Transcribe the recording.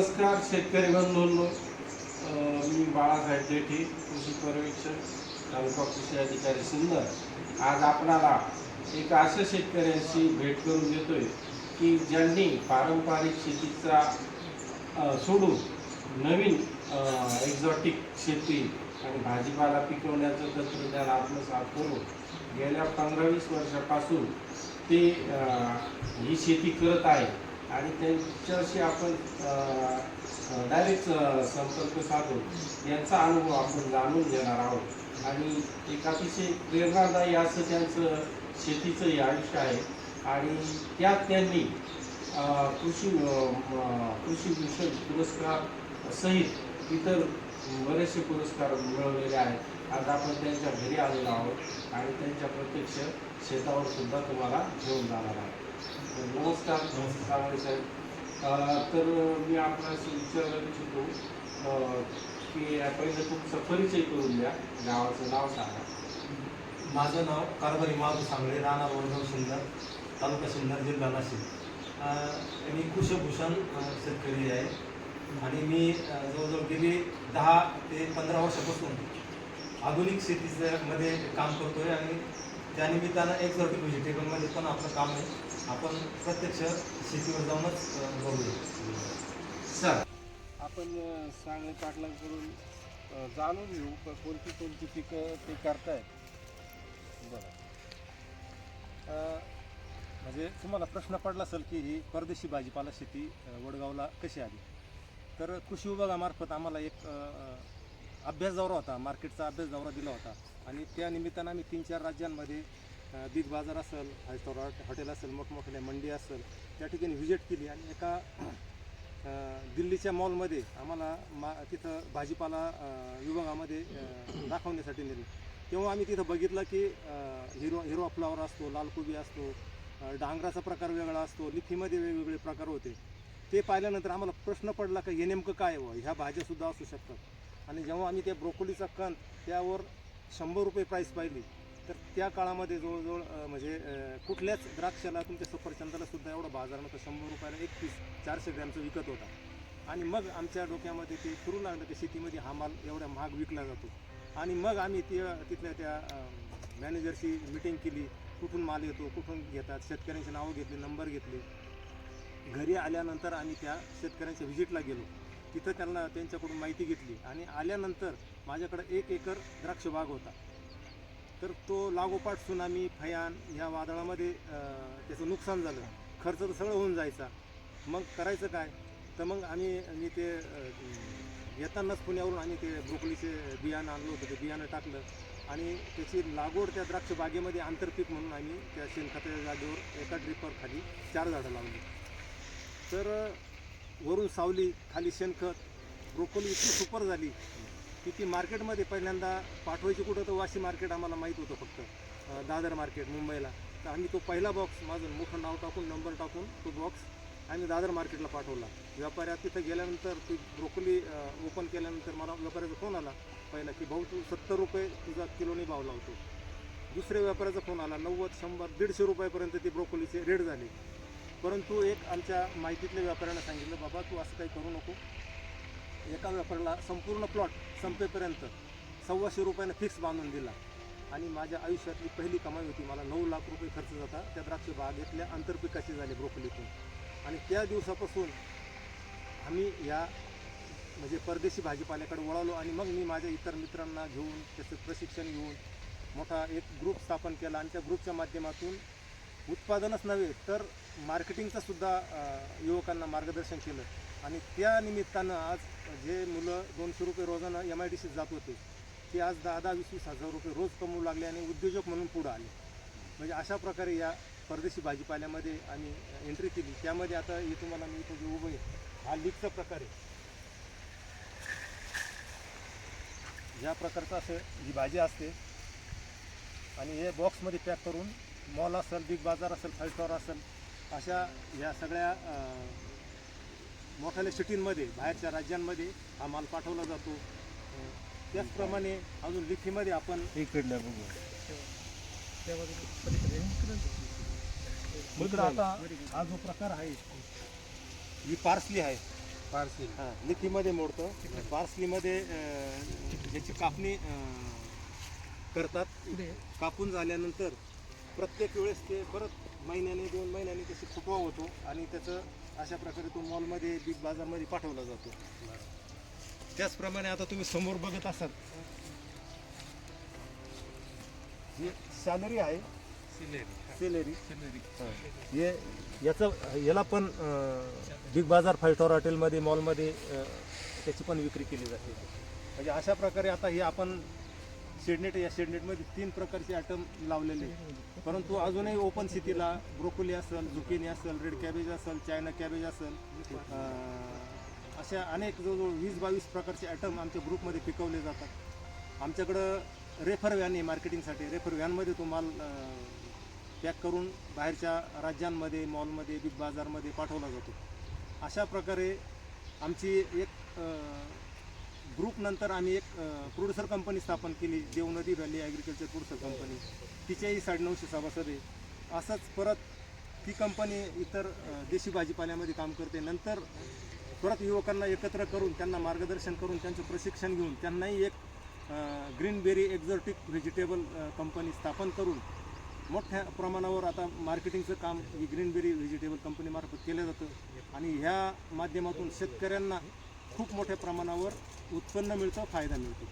नमस्कार शेतकरी बंधूंनो. मी बाळासाहेब देठी कृषी पर्यवेक्षक तालुका कृषी अधिकारी सुंदर. आज आपणाला एक अशा शेतकऱ्यांशी भेट करून देतोय की ज्यांनी पारंपरिक शेतीचा सोडून नवीन एक्झॉटिक शेती आणि भाजीपाला पिकवण्याचं तंत्रज्ञान आत्मसात करून गेल्या पंधरा वीस वर्षापासून ते ही शेती करत आहे आणि त्यांच्याशी आपण डायरेक्ट संपर्क साधून यांचा अनुभव आपण जाणून घेणार आहोत. आणि एक अतिशय प्रेरणादायी असं त्यांचं शेतीचं हे आयुष्य आहे. आणि त्यात त्यांनी कृषी कृषी भूषण पुरस्कार सहित इतर बरेचसे पुरस्कार मिळवलेले आहेत. आज आपण त्यांच्या घरी आलेलो आहोत आणि त्यांच्या प्रत्यक्ष शेतावर सुद्धा तुम्हाला घेऊन जाणार आहोत. नमस्कार कांबळे साहेब. तर मी आपणास विचारायला इच्छितो की पहिलं तुमचा परिचय करून द्या. गावाचं नाव सांगा. माझं नाव कारभारी माधू सांगळे राहणार वडगाव सुंदर तालुका सुंदर जिल्हा नाशिक. मी कुशभूषण शेतकरी आहे. आणि मी जवळजवळ गेली दहा ते पंधरा वर्षापासून आधुनिक शेतीच्या मध्ये काम करतोय आणि त्यानिमित्तानं एक्झॉटिक व्हेजिटेबलमध्ये पण आपलं काम आहे. आपण प्रत्यक्ष शेतीवर जाऊनच बघूया. सर. आपण अं, सांगली पाटलांकडून जाणून घेऊ कोणती कोणती पिकं ते करतायत? बरं. म्हणजे तुम्हाला प्रश्न पडला असेल की ही परदेशी भाजीपाला शेती वडगावला कशी आली? तर कृषी विभागामार्फत आम्हाला एक अभ्यास दौरा होता मार्केटचा अभ्यास दौरा दिला होता. आणि त्या निमित्तानं आम्ही तीन चार राज्यांमध्ये बिग बाजार असेल रेस्टॉरंट हॉटेल असेल मोठमोठ्या मंडी असेल त्या ठिकाणी व्हिजिट केली आणि एका दिल्लीच्या मॉलमध्ये आम्हाला मा तिथं भाजीपाला विभागामध्ये दाखवण्यासाठी नेलं. तेव्हा आम्ही तिथं बघितलं की हिरो हिरो फ्लावर असतो लालकोबी असतो डांगराचा प्रकार वेगळा असतो लिफीमध्ये वेगवेगळे प्रकार होते. ते पाहिल्यानंतर आम्हाला प्रश्न पडला का हे नेमकं काय व ह्या भाज्यासुद्धा असू शकतात. आणि जेव्हा आम्ही त्या ब्रोकोलीचा कंद त्यावर शंभर रुपये प्राईस पाहिली तर त्या काळामध्ये जवळजवळ म्हणजे कुठल्याच द्राक्षाला तुमच्या सफरचंदाला सुद्धा एवढा बाजार नव्हतं शंभर रुपयाला एक पीस चारशे ग्रॅमचं विकत होता. आणि मग आमच्या डोक्यामध्ये ते फिरू लागलं की शेतीमध्ये हा माल एवढा महाग विकला जातो. आणि मग आम्ही ते तिथल्या त्या मॅनेजरशी मिटिंग केली. कुठून माल येतो कुठून घेतात शेतकऱ्यांची नावं घेतली नंबर घेतले. घरी आल्यानंतर आम्ही त्या शेतकऱ्यांच्या व्हिजिटला गेलो. तिथं त्यांना त्यांच्याकडून माहिती घेतली. आणि आल्यानंतर माझ्याकडे एक एकर द्राक्ष बाग होता. तर तो लागोपाठ सुनामी फयान ह्या वादळामध्ये त्याचं नुकसान झालं. खर्च तर सगळं होऊन जायचा. मग करायचं काय? तर मग आम्ही मी ते येतानाच पुण्यावरून आम्ही ते ब्रोकलीचे बियाणं आणलं होतं ते बियाणं टाकलं. आणि त्याची लागवड त्या द्राक्ष बागेमध्ये आंतरपीक म्हणून आम्ही त्या शेणखताच्या जागेवर एका ड्रिपर खाली चार झाडं लावली. तर वरून सावली खाली शेणखत ब्रोकोली इतकी सुपर झाली. की ती मार्केटमध्ये पहिल्यांदा पाठवायची कुठं तर वाशी मार्केट आम्हाला माहीत होतं फक्त दादर मार्केट मुंबईला. तर आम्ही तो पहिला बॉक्स माझं मोठं नाव टाकून नंबर टाकून तो बॉक्स आम्ही दादर मार्केटला पाठवला. व्यापाऱ्या तिथं गेल्यानंतर ती ब्रोकोली ओपन केल्यानंतर मला व्यापाऱ्याचा फोन आला पहिला की भाऊ तू सत्तर रुपये तुझा किलोनी भाव लावतो. दुसऱ्या व्यापाऱ्याचा फोन आला नव्वद शंभर दीडशे रुपयापर्यंत ती ब्रोकोलीचे रेट झाले. परंतु एक आमच्या माहितीतल्या व्यापाऱ्यानं सांगितलं बाबा तू असं काही करू नको. एका व्यापाऱ्याला संपूर्ण प्लॉट संपेपर्यंत सव्वाशे रुपयानं फिक्स बांधून दिला. आणि माझ्या आयुष्यातली पहिली कमाई होती. मला नऊ लाख रुपये खर्च जाता त्या द्राक्ष बागेतल्या आंतरपिकाची झाले ब्रोकलीतून आणि त्या दिवसापासून आम्ही या म्हणजे परदेशी भाजीपाल्याकडे वळालो. आणि मग मी माझ्या इतर मित्रांना घेऊन त्याचं प्रशिक्षण घेऊन मोठा एक ग्रुप स्थापन केला. आणि त्या ग्रुपच्या माध्यमातून उत्पादनच नव्हे तर मार्केटिंगचं सुद्धा युवकांना मार्गदर्शन केलं. आणि त्या निमित्तानं आज जे मुलं दोनशे रुपये रोजानं एम आय डी सीत जात होते ते आज दहा दहा वीस वीस हजार रुपये रोज कमवू लागले आणि उद्योजक म्हणून पुढं आले. म्हणजे अशा प्रकारे या परदेशी भाजीपाल्यामध्ये आम्ही एंट्री केली. त्यामध्ये आता हे तुम्हाला मी इथं जे उभं आहे हा लीकचा प्रकार आहे. ज्या प्रकारचं असं ही भाजी असते आणि हे बॉक्समध्ये पॅक करून मॉल असेल बिग बाजार असेल फाईव्ह स्टॉर असेल अशा या सगळ्या अं, मोठ्याल्या सिटींमध्ये बाहेरच्या राज्यांमध्ये हा माल पाठवला जातो. त्याचप्रमाणे अजून लिखीमध्ये आपण इकडल्या बघू. मित्र आता हा जो प्रकार आहे ही पार्सली आहे. पार्सल हां नितीमध्ये मोडतो. पार्सलीमध्ये याची कापणी करतात. कापून झाल्यानंतर प्रत्येक वेळेस ते परत महिन्याने दोन महिन्याने त्याची फुटवा होतो आणि त्याचं अशा प्रकारे तो मॉलमध्ये बिग बाजारमध्ये पाठवला जातो. त्याचप्रमाणे आता तुम्ही समोर बघत असाल. ही सॅलरी आहे. सेलेरी हे याचं याला पण बिग बाजार फाय स्टार हॉटेलमध्ये मॉलमध्ये त्याची पण विक्री केली जाते. म्हणजे अशा प्रकारे आता हे आपण शेडनेट या शेडनेटमध्ये तीन प्रकारचे आयटम लावलेले आहेत. परंतु अजूनही ओपन सिटीला ब्रोकोली असेल झुकिनी असेल रेड कॅबेज असेल चायना कॅबेज असेल अशा अनेक जवळजवळ वीस बावीस प्रकारचे आयटम आमच्या ग्रुपमध्ये पिकवले जातात. आमच्याकडं रेफर व्हॅन आहे मार्केटिंगसाठी रेफर व्हॅनमध्ये तो माल पॅक करून बाहेरच्या राज्यांमध्ये मॉलमध्ये बिग बाजारमध्ये पाठवला जातो. अशा प्रकारे आमची एक ग्रुपनंतर आम्ही एक प्रोड्युसर कंपनी स्थापन केली Devnadi valley agriculture producer company. तिचेही साडेनऊशे सभासद आहे. असंच परत ती कंपनी इतर देशी भाजीपाल्यामध्ये काम करते. नंतर परत युवकांना एकत्र करून त्यांना मार्गदर्शन करून त्यांचं प्रशिक्षण घेऊन त्यांनाही एक ग्रीनबेरी एक्झॉटिक व्हेजिटेबल कंपनी स्थापन करून मोठ्या प्रमाणावर आता मार्केटिंगचं काम ही ग्रीनबेरी व्हेजिटेबल कंपनीमार्फत केलं जातं. आणि ह्या माध्यमातून शेतकऱ्यांना खूप मोठ्या प्रमाणावर उत्पन्न मिळतं फायदा मिळतो.